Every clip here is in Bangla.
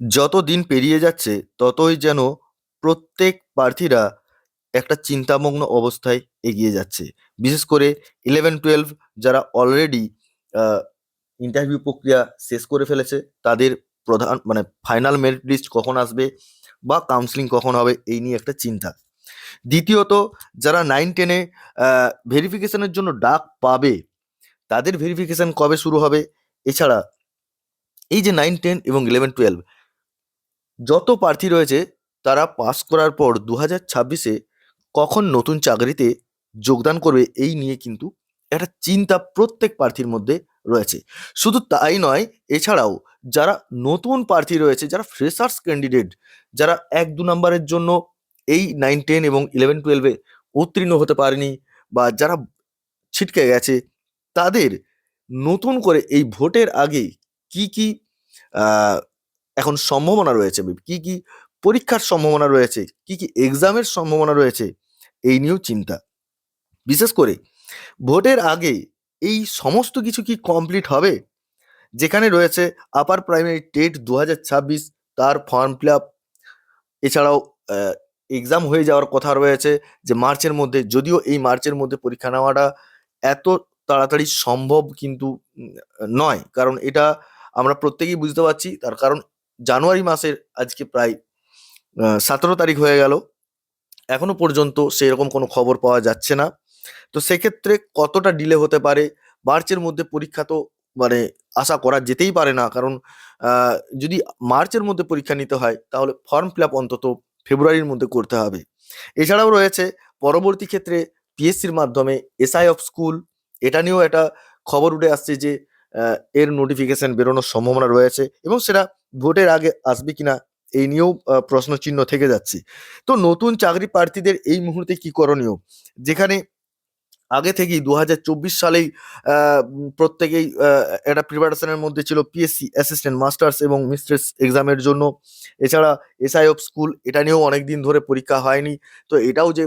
যত দিন পেরিয়ে যাচ্ছে, ততই যেন প্রত্যেক প্রার্থীরা একটা চিন্তামগ্ন অবস্থায় এগিয়ে যাচ্ছে। বিশেষ করে ইলেভেন টুয়েলভ যারা অলরেডি ইন্টারভিউ প্রক্রিয়া শেষ করে ফেলেছে, তাদের প্রধান মানে ফাইনাল মেরিট লিস্ট কখন আসবে বা কাউন্সিলিং কখন হবে, এই নিয়ে একটা চিন্তা। দ্বিতীয়ত, যারা নাইন টেনে ভেরিফিকেশনের জন্য ডাক পাবে, তাদের ভেরিফিকেশান কবে শুরু হবে? এছাড়া এই যে নাইন টেন এবং ইলেভেন টুয়েলভ যত প্রার্থী রয়েছে, তারা পাস করার পর দু হাজার ছাব্বিশে কখন নতুন চাকরিতে যোগদান করবে এই নিয়ে কিন্তু একটা চিন্তা প্রত্যেক প্রার্থীর মধ্যে রয়েছে। শুধু তাই নয়, এছাড়াও যারা নতুন প্রার্থী রয়েছে, যারা ফ্রেশার্স ক্যান্ডিডেট যারা এক দু নম্বরের জন্য এই নাইন টেন এবং ইলেভেন টুয়েলভে উত্তীর্ণ হতে পারেনি বা যারা ছিটকে গেছে, তাদের নতুন করে এই ভোটের আগে কি কি এখন সম্ভাবনা রয়েছে কি কি পরীক্ষার সম্ভাবনা রয়েছে? কি কি এক্সামের সম্ভাবনা রয়েছে? এই নিয়েও চিন্তা। বিশেষ করে ভোটের আগে এই সমস্ত কিছু কি কমপ্লিট হবে? যেখানে রয়েছে আপার প্রাইমারি টেট দু তার ফর্ম ফিল আপ এছাড়াও এক্সাম হয়ে যাওয়ার কথা রয়েছে যে মার্চের মধ্যে, যদিও এই মার্চের মধ্যে পরীক্ষা নেওয়াটা এত তাড়াতাড়ি সম্ভব কিন্তু নয়। কারণ এটা আমরা প্রত্যেকেই বুঝতে পারছি, তার কারণ জানুয়ারি মাসের আজকে প্রায় সতেরো তারিখ হয়ে গেল। এখনও পর্যন্ত সেই রকম কোনো খবর পাওয়া যাচ্ছে না। তো সেক্ষেত্রে কতটা ডিলে হতে পারে? মার্চের মধ্যে পরীক্ষা তো মানে আশা করা যেতেই পারে না। কারণ যদি মার্চের মধ্যে পরীক্ষা নিতে হয়, তাহলে ফর্ম ফিল অন্তত ফেব্রুয়ারির মধ্যে করতে হবে। এছাড়াও রয়েছে পরবর্তী ক্ষেত্রে পিএসসির মাধ্যমে এসআই অফ স্কুল এটা নিয়েও একটা খবর উঠে আসছে যে এর নোটিফিকেশন বেরোনোর সম্ভাবনা রয়েছে এবং সেটা ভোটের আগে আসবে কিনা এই নিয়েও প্রশ্নচিহ্ন থেকে যাচ্ছে। তো নতুন চাকরি প্রার্থীদের এই মুহূর্তে কি করণীয়? যেখানে আগে থেকেই দু হাজার চব্বিশ সালেই প্রত্যেকেই একটা প্রিপারেশনের মধ্যে ছিল পিএসসি অ্যাসিস্ট্যান্ট মাস্টার্স এবং মিস্ট্রেস এক্সামের জন্য। এছাড়া এসআই অফ স্কুল এটা নিয়েও অনেক দিন ধরে পরীক্ষা হয়নি। তো এটাও যে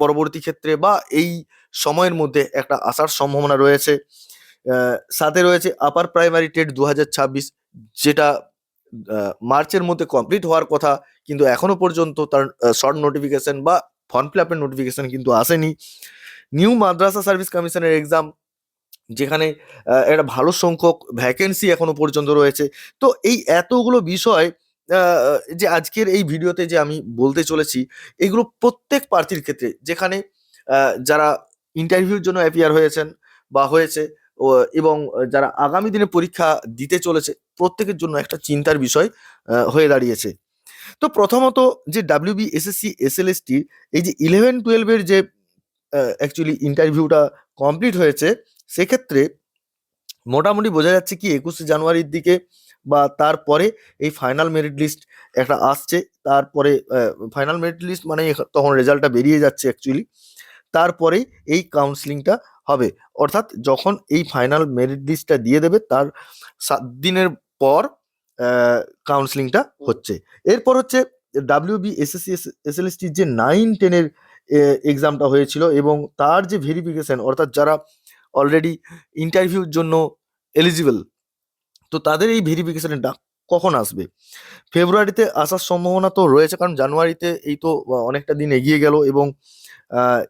পরবর্তী ক্ষেত্রে বা এই সময়ের মধ্যে একটা আসার সম্ভাবনা রয়েছে। সাথে রয়েছে আপার প্রাইমারি টেট দু হাজার ছাব্বিশ, যেটা মার্চের মধ্যে কমপ্লিট হওয়ার কথা, কিন্তু এখনও পর্যন্ত তার শর্ট নোটিফিকেশন বা ফর্ম ফিল আপের নোটিফিকেশন কিন্তু আসেনি। নিউ মাদ্রাসা সার্ভিস কমিশনের এক্সাম যেখানে একটা ভালো সংখ্যক ভ্যাকেন্সি এখনও পর্যন্ত রয়েছে। তো এই এতগুলো বিষয় যে আজকের এই ভিডিওতে যে আমি বলতে চলেছি, এগুলো প্রত্যেক প্রার্থীর ক্ষেত্রে, যেখানে যারা ইন্টারভিউর জন্য অ্যাপিয়ার হয়েছেন বা হয়েছে এবং যারা আগামী দিনে পরীক্ষা দিতে চলেছে, প্রত্যেকের জন্য একটা চিন্তার বিষয় হয়ে দাঁড়িয়েছে। তো প্রথমত যে ডাব্লিউবি এসএসসি এসএলএসটি এই যে ইলেভেন টুয়েলভের যে অ্যাকচুয়ালি ইন্টারভিউটা কমপ্লিট হয়েছে, সেক্ষেত্রে মোটামুটি বোঝা যাচ্ছে কি একুশে জানুয়ারির দিকে বা তারপরে এই ফাইনাল মেরিট লিস্ট একটা আসছে, তারপরে ফাইনাল মেরিট লিস্ট মানে তখন রেজাল্টটা বেরিয়ে যাচ্ছে অ্যাকচুয়ালি তারপরেই এই কাউন্সিলিংটা হবে। অর্থাৎ যখন এই ফাইনাল মেরিট লিস্টটা দিয়ে দেবে তার সাত দিনের পর কাউন্সিলিংটা হচ্ছে। এরপর হচ্ছে ডাব্লিউবি এসএসসি এসএলএসটির যে নাইন টেনের এক্সামটা হয়েছিল এবং তার যে ভেরিফিকেশন অর্থাৎ যারা অলরেডি ইন্টারভিউর জন্য এলিজিবল তো তাদের এই ভেরিফিকেশনের ডাক কখন আসবে? ফেব্রুয়ারিতে আসার সম্ভাবনা তো রয়েছে কারণ জানুয়ারিতে এই তো অনেকটা দিন এগিয়ে গেল এবং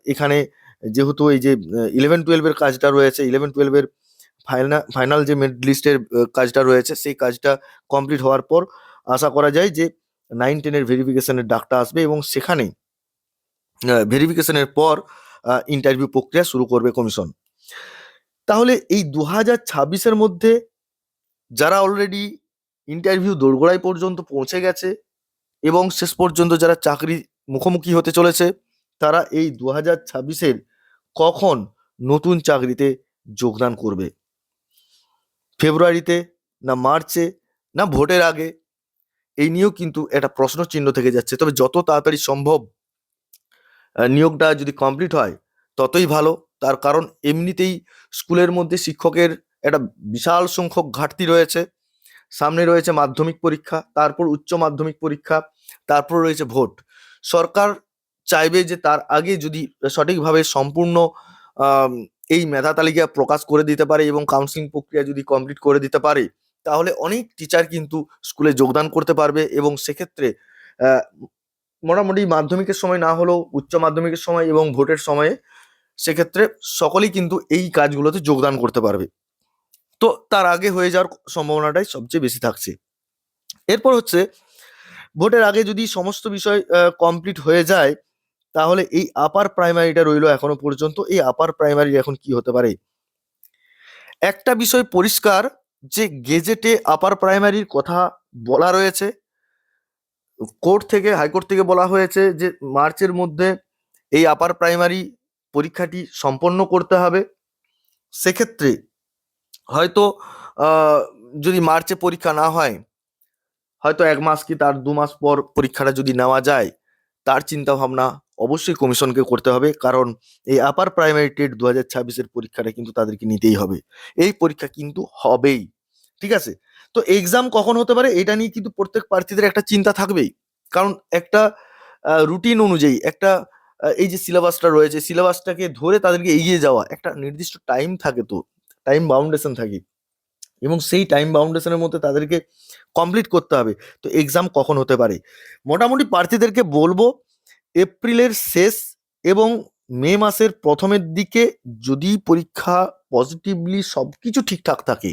এখানে যেহেতু এই যে ইলেভেন টুয়েলভের কাজটা রয়েছে ইলেভেন টুয়েলভের ফাইনাল ফাইনাল যে মেরিট লিস্টের কাজটা রয়েছে, সেই কাজটা কমপ্লিট হওয়ার পর আশা করা যায় যে নাইন টেনের ভেরিফিকেশনের ডাকটা আসবে এবং সেখানে ভেরিফিকেশনের পর ইন্টারভিউ প্রক্রিয়া শুরু করবে কমিশন তাহলে এই দু হাজার ছাব্বিশের মধ্যে যারা অলরেডি ইন্টারভিউ দোরগোড়ায় পর্যন্ত পৌঁছে গেছে এবং শেষ পর্যন্ত যারা চাকরি মুখোমুখি হতে চলেছে তারা এই দু হাজার ছাব্বিশের কখন নতুন চাকরিতে যোগদান করবে? ফেব্রুয়ারিতে না মার্চে না ভোটের আগে? এই নিয়েও কিন্তু একটা প্রশ্ন চিহ্ন থেকে যাচ্ছে। তবে যত তাড়াতাড়ি সম্ভব নিয়োগটা যদি কমপ্লিট হয়, ততই ভালো। তার কারণ এমনিতেই স্কুলের মধ্যে শিক্ষকের একটা বিশাল সংখ্যক ঘাটতি রয়েছে। সামনে রয়েছে মাধ্যমিক পরীক্ষা, তারপর উচ্চ মাধ্যমিক পরীক্ষা, তারপর রয়েছে ভোট। সরকার চাইবে যে তার আগে যদি সঠিকভাবে সম্পূর্ণ এই মেধা তালিকা প্রকাশ করে দিতে পারে এবং কাউন্সিলিং প্রক্রিয়া যদি কমপ্লিট করে দিতে পারে, তাহলে অনেক টিচার কিন্তু স্কুলে যোগদান করতে পারবে এবং সেক্ষেত্রে মোটামুটি মাধ্যমিকের সময় না হলেও উচ্চ মাধ্যমিকের সময় এবং ভোটের সময়ে সেক্ষেত্রে সকলেই কিন্তু এই কাজগুলোতে যোগদান করতে পারবে। তো তার আগে হয়ে যাওয়ার সম্ভাবনাটাই সবচেয়ে বেশি থাকছে। এরপর হচ্ছে, ভোটের আগে যদি সমস্ত বিষয় কমপ্লিট হয়ে যায় তাহলে এই আপার প্রাইমারিটা রইল এখনও পর্যন্ত। এই আপার প্রাইমারি এখন কি হতে পারে? একটা বিষয় পরিষ্কার যে গেজেটে আপার প্রাইমারির কথা বলা রয়েছে। কোর্ট থেকে, হাইকোর্ট থেকে বলা হয়েছে যে মার্চের মধ্যে এই আপার প্রাইমারি পরীক্ষাটি সম্পন্ন করতে হবে। সেক্ষেত্রে হয়তো যদি মার্চে পরীক্ষা না হয়, হয়তো এক মাস কি তার দু মাস পর পরীক্ষাটা যদি নেওয়া যায়, তার চিন্তা ভাবনা অবশ্যই কমিশনকে করতে হবে। কারণ এই আপার প্রাইমারি টেট দু হাজার ছাব্বিশের পরীক্ষাটা কিন্তু তাদেরকে নিতেই হবে। এই পরীক্ষা কিন্তু হবেই। ঠিক আছে? তো এক্সাম কখন হতে পারে এটা নিয়ে কিন্তু প্রত্যেক প্রার্থীদের একটা চিন্তা থাকবেই। কারণ একটা রুটিন অনুযায়ী একটা এই যে সিলেবাসটা রয়েছে সিলেবাসটাকে ধরে তাদেরকে এগিয়ে যাওয়া একটা নির্দিষ্ট টাইম থাকে তো টাইম বাউন্ডেশন থাকে। এবং সেই টাইম বাউন্ডেশনের মধ্যে তাদেরকে কমপ্লিট করতে হবে। তো এক্সাম কখন হতে পারে? মোটামুটি প্রার্থীদেরকে বলব এপ্রিলের শেষ এবং মে মাসের প্রথমের দিকে যদি পরীক্ষা পজিটিভলি সব কিছু ঠিকঠাক থাকে,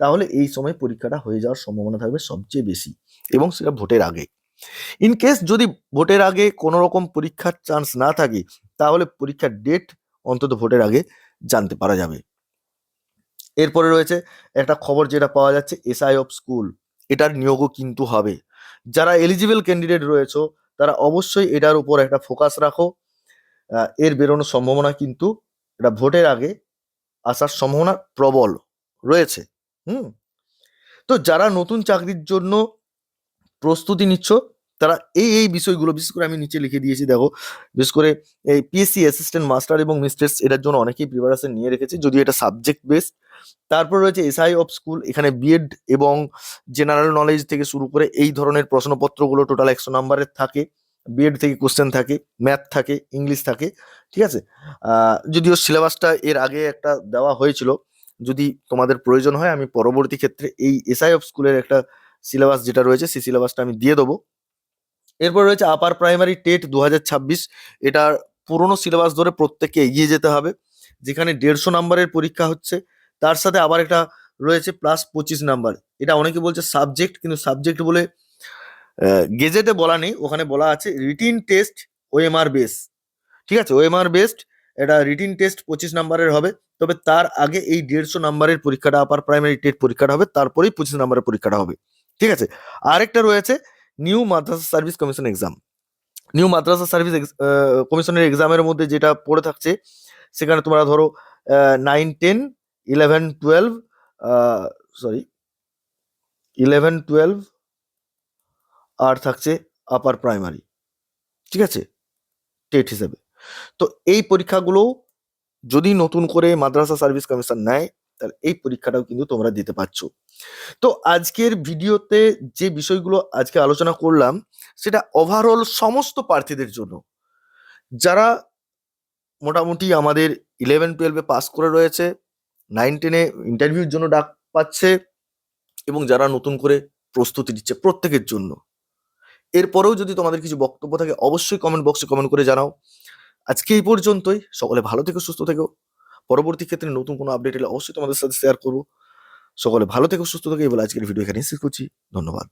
তাহলে এই সময় পরীক্ষাটা হয়ে যাওয়ার সম্ভাবনা থাকবে সবচেয়ে বেশি এবং সেটা ভোটের আগে। ইন কেস যদি ভোটের আগে কোনো রকম পরীক্ষার চান্স না থাকে, তাহলে পরীক্ষার ডেট অন্তত ভোটের আগে জানতে পারা যাবে। এরপরে রয়েছে একটা খবর যেটা পাওয়া যাচ্ছে এসআই অফ স্কুল এটার নিয়োগও কিন্তু হবে। যারা এলিজিবল ক্যান্ডিডেট রয়েছে তারা অবশ্যই এটার উপর একটা ফোকাস রাখো। এর বেরোনোর সম্ভাবনা কিন্তু এটা ভোটের আগে আসার সম্ভাবনা প্রবল রয়েছে। হুম? তো যারা নতুন চাকরির জন্য প্রস্তুতি নিচ্ছ তারা এই এই বিষয়গুলো, বিশেষ করে আমি নিচে লিখে দিয়েছি, দেখো। বিশেষ করে এই পিএসসি অ্যাসিস্ট্যান্ট মাস্টার এবং মিস্ট্রেস এটার জন্য অনেকেই প্রিপারেশন নিয়ে রেখেছে, যদিও এটা সাবজেক্ট বেসড তারপর রয়েছে এসআই অফ স্কুল এখানে বিএড এবং জেনারেল নলেজ থেকে শুরু করে এই ধরনের প্রশ্নপত্রগুলো টোটাল একশো নাম্বারের থাকে। বিএড থেকে কোশ্চেন থাকে ম্যাথ থাকে ইংলিশ থাকে, ঠিক আছে? যদিও সিলেবাসটা এর আগে একটা দেওয়া হয়েছিল, যদি তোমাদের প্রয়োজন হয় আমি পরবর্তী ক্ষেত্রে এই এসআই অফ স্কুলের একটা সিলেবাস যেটা রয়েছে, সেই সিলেবাসটা আমি দিয়ে দেবো। এরপর রয়েছে আপার প্রাইমারি টেট দু হাজার ছাব্বিশ। এটার পুরোনো সিলেবাস ধরে প্রত্যেককে এগিয়ে যেতে হবে, যেখানে দেড়শো নাম্বারের পরীক্ষা হচ্ছে। তার সাথে আবার একটা রয়েছে প্লাস পঁচিশ নাম্বার এটা অনেকে বলছে সাবজেক্ট কিন্তু সাবজেক্ট বলে গেজেটে বলা নেই, ওখানে বলা আছে রিটিন টেস্ট ওএমআর বেস ঠিক আছে? ওএমআর বেসড এটা রিটিন টেস্ট পঁচিশ নাম্বারের হবে। তবে তার আগে এই দেড়শো নাম্বারের পরীক্ষাটা আপার প্রাইমারি টেট পরীক্ষাটা হবে, তারপরেই পঁচিশ নাম্বারের পরীক্ষাটা হবে। ঠিক আছে? আরেকটা রয়েছে new Madrasah service commission exam new Madrasah service কমিশনের এক্সামের মধ্যে যেটা পড়ে থাকছে, সেখানে তোমরা ধরো nine ten eleven twelve sorry eleven twelve আর থাকছে আপার প্রাইমারি ঠিক আছে? টেট হিসেবে। তো এই পরীক্ষাগুলো যদি নতুন করে মাদ্রাসা সার্ভিস কমিশন নেয়, তাহলে এই পরীক্ষাটাও কিন্তু তোমরা দিতে পারছ। তো আজকের ভিডিওতে যে বিষয়গুলো আজকে আলোচনা করলাম, সেটা ওভারঅল সমস্ত প্রার্থীদের জন্য। যারা মোটামুটি আমাদের ইলেভেন টুয়েলভে পাস করে রয়েছে নাইন টেনে ইন্টারভিউর জন্য ডাক পাচ্ছে এবং যারা নতুন করে প্রস্তুতি দিচ্ছে প্রত্যেকের জন্য। এরপরেও যদি তোমাদের কিছু বক্তব্য থাকে, অবশ্যই কমেন্ট বক্সে কমেন্ট করে জানাও। আজকে এই পর্যন্তই। সকলে ভালো থেকো, সুস্থ থেকো। পরবর্তী ক্ষেত্রে নতুন কোনো আপডেট এলে অবশ্যই তোমাদের সাথে শেয়ার করব। সকলে ভালো থেকে সুস্থ থেকে। এবার আজকের ভিডিও এখানে শেষ করছি। ধন্যবাদ।